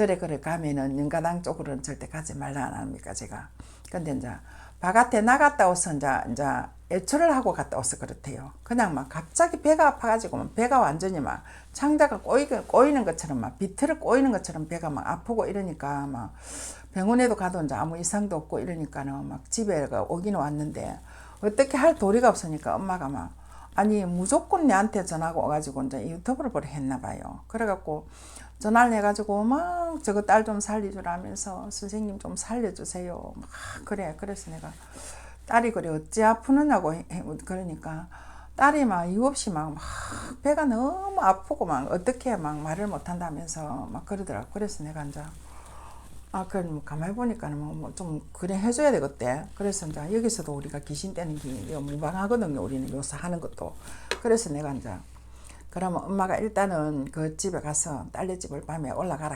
절에 그래 가면은 연가당 쪽으로는 절대 가지 말라 안 합니까 제가. 근데 이제 바깥에 나갔다 와서 이제 이제 애초를 하고 갔다 와서 그렇대요. 그냥 막 갑자기 배가 아파가지고 막 배가 완전히 막 창자가 꼬이, 꼬이는 것처럼 막 비틀을 꼬이는 것처럼 배가 막 아프고 이러니까 막 병원에도 가도 이제 아무 이상도 없고 이러니까는 막 집에 오기는 왔는데 어떻게 할 도리가 없으니까 엄마가 막 아니 무조건 내한테 전화가 와가지고 이제 유튜브를 보려 했나 봐요. 그래갖고 전화를 해가지고 막 저거 딸 좀 살려주라면서 선생님 좀 살려주세요. 막 그래 그래서 내가 딸이 그래 어찌 아프느냐고 그러니까 딸이 막 이유 없이 막, 막 배가 너무 아프고 막 어떻게 막 말을 못한다면서 막 그러더라고. 그래서 내가 이제 아, 그럼 뭐 가만히 보니까는 뭐 좀 그래 해줘야 되겠대. 그래서 이제 여기서도 우리가 귀신 떼는 게 무방하거든요. 우리는 묘사하는 것도. 그래서 내가 이제 그러면 엄마가 일단은 그 집에 가서 딸네 집을 밤에 올라가라